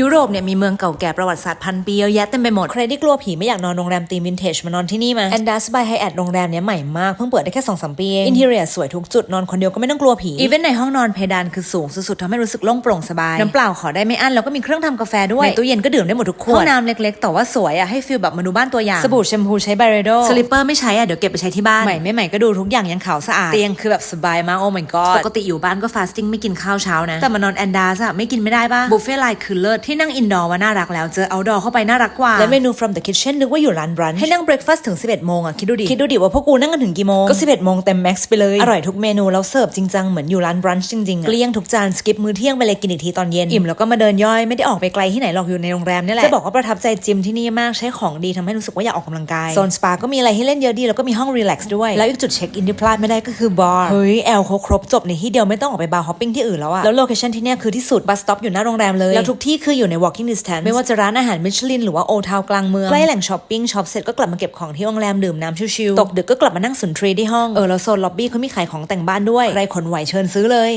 ยุโรปเนี่ยมีเมืองเก่าแก่ประวัติศาสตร์พันปีเยอะแยะเต็มไปหมด ใครที่กลัวผีไม่อยากนอนโรงแรมตีมวินเทจมานอนที่นี่มาแอนดัสบายไฮแอทโรงแรมเนี้ยใหม่มาก เพิ่งเปิดได้แค่2 3ปีเองอินเท i รียสวยทุกจุดนอนคนเดียวก็ไม่ต้องกลัวผี อีเวนในห้องนอนเพดานคือสูงสุดๆทำให้รู้สึกโล่งโปร่งสบาย น้ำเปล่าขอได้ไม่อั้นแล้วก็มีเครื่องทำกาแฟด้วยในตู้เย็นก็ดื่มได้หมดทุกขวดห้องน้ำเล็กๆแต่ว่าสวยอะให้ฟีลแบบมาดูบ้านตัวอย่างสบู่แชมพูใช้บาเรโดสลิปเปอร์ไม่ใช้อะเดี๋ยวเก็บไปใช้ที่บ้านใหม่ไม่ใหม่ก็ดูทุกอย่างยังขาวสะอาดเตียงคือแบบสบายมากโอ้ my god ปกติอยู่บ้านก็ฟาสติ้งไม่กินข้าวเช้านะแต่มานอนแอนดาสอะไม่กินไม่ได้ปะบุฟเฟ่ไลน์คือเลิศที่นั่งอินดอร์ว่าน่ารักแล้วเจอเอาดอร์เข้าไปน่ารักกว่า และเมนู from the kitchen นึกว่าอยู่ร้านบรันให้นั่งเบรคฟาสต์ถึง 11 โมงอะคิดดูดิ คิดดูดิว่าพวกกูนั่งกันถึงกี่โมง ก็ 11 โมงเต็มแม็กซ์ไปเลย อร่อยทุกเมนูแล้วเสิร์ฟจริงจังเหมือนอยู่ร้านบรันช์จริงๆอะเกลี้ยงทุกจานสกิปมื้อเที่ยงไปเลยกินอีกทีตอนเย็นอิ่มแล้วก็มาเดินย่อยไม่ได้ออกไปไกลที่ไหนหรอกอยู่ในโรงแรมนี่แหละจะบอกว่าประทับใจจิมที่นี่มากใช้ของดีทำให้รู้สึกว่าอยากออกกำลังกายโซนสปาก็มีอะไรให้เล่นเยอะดีแล้วก็มีห้องรีแลกซ์ด้วยแล้วอีกจุดเช็คอินที่พลาดไม่ได้ก็คือบาร์เฮ้ยแอลเขาครบจบในที่เดียวไม่ต้องออกไปบาร์ฮอปปิ้งที่อื่นแล้วอะแล้วโลเคชั่นที่เนี่ยคือที่สุดบัสสต็อปอยู่หน้าโรงแรมเลยแล้วทุกที่คืออยู่ใน walking distance ไม่ว่าจะร้านอาหารมิชลินหรือว่าโอทาวกลางเมืองใกล้แหล่งช้อปปิ้งช็อปเสร็จก็กลับมาเก็บของที่โรงแรมดื่มน้ำชิวๆตกดึกก็กลับมานั่งสุนทรีที่ห้องเออแล้วโซนล็อบบี้เขามีขายของแต่งบ้านด้วยใครขนไหวเชิญซื้อเลย